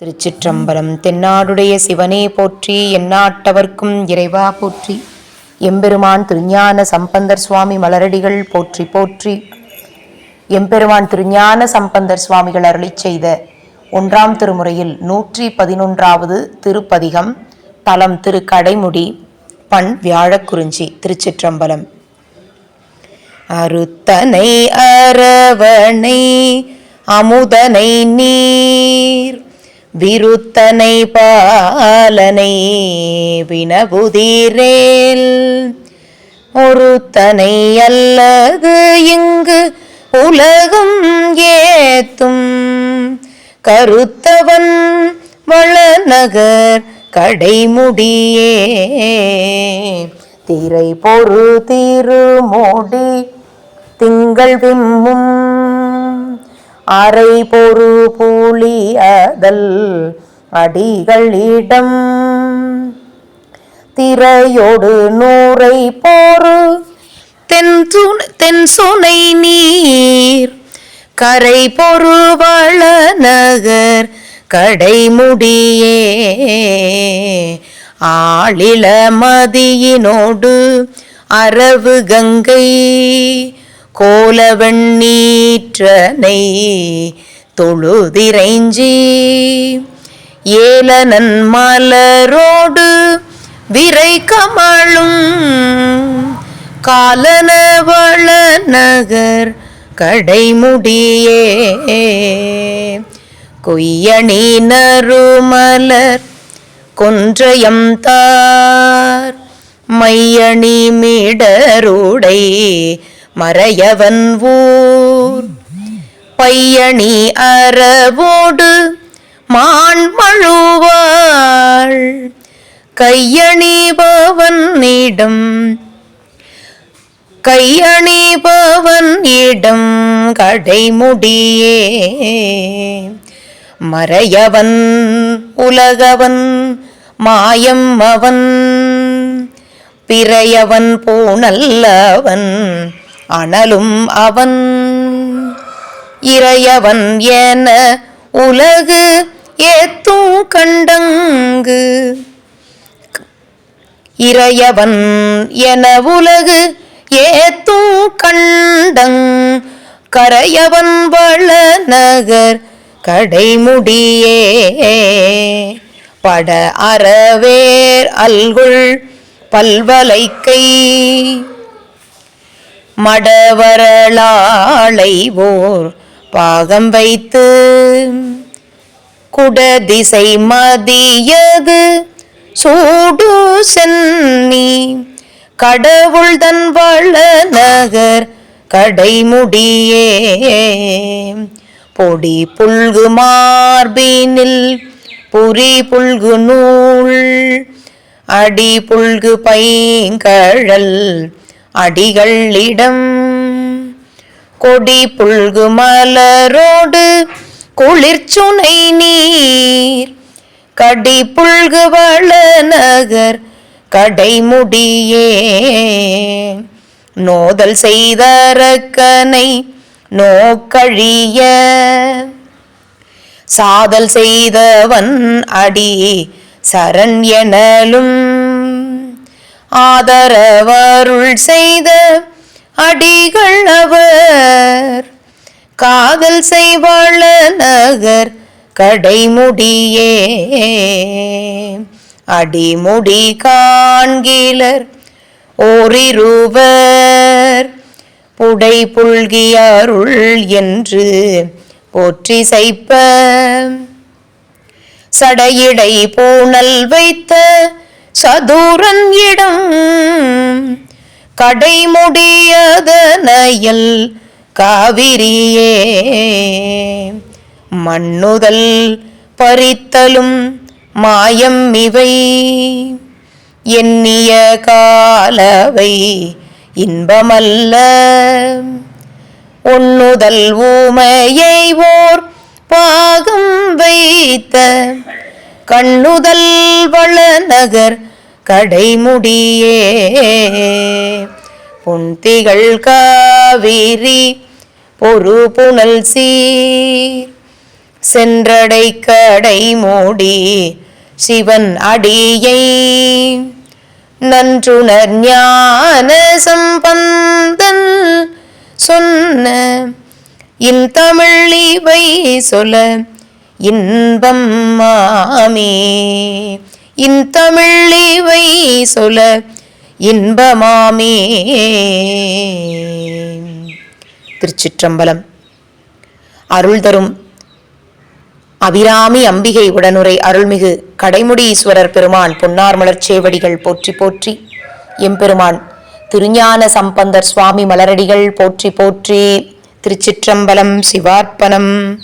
திருச்சிற்றம்பலம் தென்னாடுடைய சிவனே போற்றி எந்நாட்டவர்க்கும் இறைவா போற்றி. எம்பெருமான் திருஞான சம்பந்தர் சுவாமி மலரடிகள் போற்றி போற்றி. எம்பெருமான் திருஞான சம்பந்தர் சுவாமிகள் அருளி செய்த ஒன்றாம் திருமுறையில் நூற்றி பதினொன்றாவது திருப்பதிகம் தலம் திரு கடைமுடி பண் வியாழக்குறிஞ்சி திருச்சிற்றம்பலம். அருத்தனை அரவணை அமுதனை நீர். விருத்தனை பாலனை வினபுதீரேல் ஒருத்தனை அல்லது இங்கு உலகம் ஏத்தும். கருத்தவன் வளநகர் கடைமுடியே. திரை பொறு திருமோடி திங்கள் விம்மும் அரை பொறு பூலி அதல் அடிகளிடம். திரையோடு நூரை போரு தென் சுன- சுனை நீர். கரை பொறு வள நகர் கடைமுடியே. ஆளில மதியினோடு அரவு கங்கை. கோலவண்ணீற்றனை தொழுதிரைஞ்சி ஏலனன் மலரோடு விரை கமழும் காலனவள நகர் கடைமுடியே. கொய்யணி நறுமலர் கொன்றயம் தார் மையணி மிடருடை மறையவன் ஊர். பையணி அறவோடு மான்மழுவாள் கையணிபவனிடம் கையணிபவன் இடம். கடைமுடியே. மறையவன் உலகவன் மாயம் அவன். பிறையவன் போனல்லவன் அனலும் அவன். இறையவன் என உலகு ஏத்தும் கண்டங்கு. இறையவன் என உலகு ஏத்தும் கண்டங். கரையவன் வள நகர் கடைமுடியே. பட அறவேர் அல்குள் பல்வலைக்கை. மடவரளாளை ஓர் பாகம் வைத்து குடதிசை மதியது சூடு சென்னி கடவுள் தன் வள நகர் கடைமுடியே. பொடி புல்கு மார்பினில் புரி புல்கு நூல் அடி புல்கு பைங்கழல் அடிகளிடம். கொடி புல்கு மலரோடு குளிர்ச்சுனை நீர். கடி புல்கு வள நகர் கடைமுடியே. நோதல் செய்தரக்கனை நோக்கழிய. சாதல் செய்தவன் அடி சரண் எனலும் ஆதரவருள் செய்த அடிகள் அவர். காதல் செய்வாள நகர் கடைமுடியே. அடிமுடி காண்கிலர் ஓரிருவர். புடை புல்கி அருள் என்று போற்றி சைப்ப சடையிடை பூணல் வைத்த சதுரன் இடம். கடைமுடியத நயல் காவிரியே. மண்ணுதல் பறித்தலும் மாயம் இவை. எண்ணிய காலவை இன்பமல்ல. உண்ணுதல் ஊமையை ஓர் பாகம் வைத்த கண்ணுதல் வள நகர் கடைமுடியே. பொன்திகள் காவிரி பொறு புனல் சீர். சென்றடை கடை மூடி சிவன் அடியை. நன்றுணர் ஞான சம்பந்தன் சொன்ன இன் தமிழ் இவை சொல்ல இன்பம் மாமே. இன்தமிழ் இவை சொல்ல இன்பமாமே. திருச்சிற்றம்பலம். அருள் தரும் அபிராமி அம்பிகை உடனுரை அருள்மிகு கடைமுடீஸ்வரர் பெருமான் பொன்னார் மலர்ச்சேவடிகள் போற்றி போற்றி. எம்பெருமான் திருஞான சம்பந்தர் சுவாமி மலரடிகள் போற்றி போற்றி. திருச்சிற்றம்பலம் சிவார்ப்பணம்.